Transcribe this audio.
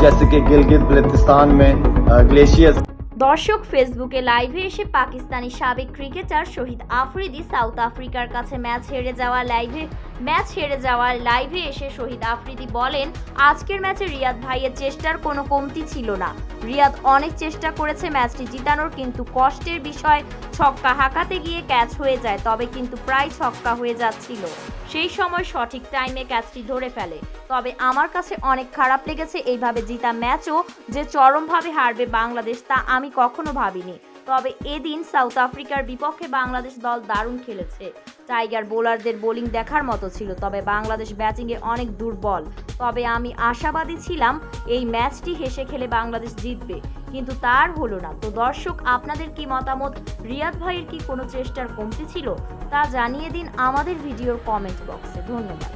जैसे कि गिलगित बल्तिस्तान में ग्लेशियर्स দর্শক ফেসবুকে লাইভে এসে পাকিস্তানি সাবেক ক্রিকেটার শহীদ আফ্রিদি সাউথ আফ্রিকার কাছে ম্যাচ হেরে যাওয়া লাইভে ম্যাচ হেরে যাওয়ার লাইভে এসে শহীদ আফ্রিদি বলেন, আজকের ম্যাচে রিয়াদ ভাইয়ের চেষ্টার কোনো কমতি ছিল না। রিয়াদ অনেক চেষ্টা করেছে ম্যাচটি জিতানোর, কিন্তু কষ্টের বিষয় ছক্কা হাঁকাতে গিয়ে ক্যাচ হয়ে যায়, তবে কিন্তু প্রায় ছক্কা হয়ে যাচ্ছিল। সেই সময় সঠিক টাইমে ক্যাচটি ধরে ফেলে। তবে আমার কাছে অনেক খারাপ লেগেছে এইভাবে জিতা ম্যাচও যে চরমভাবে হারবে বাংলাদেশ তা আমি কখনো ভাবিনি। তবে এদিন সাউথ আফ্রিকার বিপক্ষে বাংলাদেশ দল দারুণ খেলেছে। টাইগার বোলারদের বোলিং দেখার মতো ছিল, তবে বাংলাদেশ ব্যাটিংয়ে অনেক দুর্বল। তবে আমি আশাবাদী ছিলাম এই ম্যাচটি হেসে খেলে বাংলাদেশ জিতবে, কিন্তু তার হলো না। তো দর্শক, আপনাদের কি মতামত? রিয়াদ ভাইয়ের কি কোনো চেষ্টার কমতি ছিল? তা জানিয়ে দিন আমাদের ভিডিওর কমেন্ট বক্সে ধন্যবাদ।